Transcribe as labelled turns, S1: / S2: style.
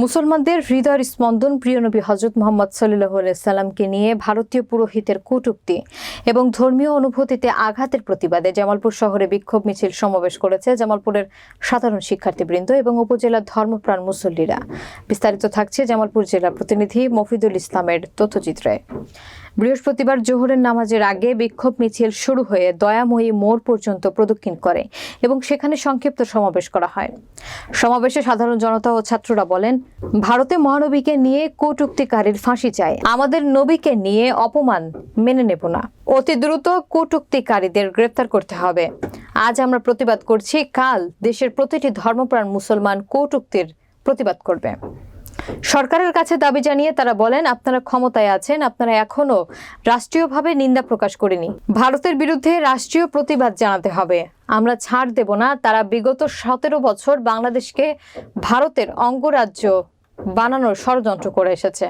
S1: মুসলমানদের হৃদয়ের স্পন্দন প্রিয় নবী হজরত মোহাম্মদ সাল্লাহ সাল্লামকে নিয়ে ভারতীয় পুরোহিতের কটুক্তি এবং ধর্মীয় অনুভূতিতে আঘাতের প্রতিবাদে জামালপুর শহরে বিক্ষোভ মিছিল সমাবেশ করেছে জামালপুরের সাধারণ শিক্ষার্থীবৃন্দ এবং উপজেলার ধর্মপ্রাণ মুসল্লিরা। বিস্তারিত থাকছে জামালপুর জেলা প্রতিনিধি মফিদুল ইসলামের তথ্যচিত্রে। বৃহস্পতিবার জোহরের নামাজের আগে বিক্ষোভ মিছিল শুরু হয়ে দয়াময়ী মোড় পর্যন্ত প্রদক্ষিণ করে এবং সেখানে সংক্ষিপ্ত সমাবেশ করা হয়। সমাবেশে সাধারণ জনতা ও ছাত্ররা বলেন, ভারতে মহানবীকে নিয়ে কটুক্তিকারীর ফাঁসি চায় আমাদের নবীকে নিয়ে অপমান মেনে নেব না। অতি দ্রুত কটুক্তিকারীদের গ্রেপ্তার করতে হবে। আজ আমরা প্রতিবাদ করছি, কাল দেশের প্রতিটি ধর্মপ্রাণ মুসলমান কটুক্তির প্রতিবাদ করবে। সরকারের কাছে দাবি জানিয়ে তারা বলেন, আপনারা ক্ষমতায় আছেন, আপনারা এখনও রাষ্ট্রীয়ভাবে নিন্দা প্রকাশ করেনি। ভারতের বিরুদ্ধে রাষ্ট্রীয় প্রতিবাদ জানাতে হবে। আমরা ছাড় দেব না। তারা বিগত সতেরো বছর বাংলাদেশকে ভারতের অঙ্গরাজ্য বানানোর ষড়যন্ত্র করে এসেছে।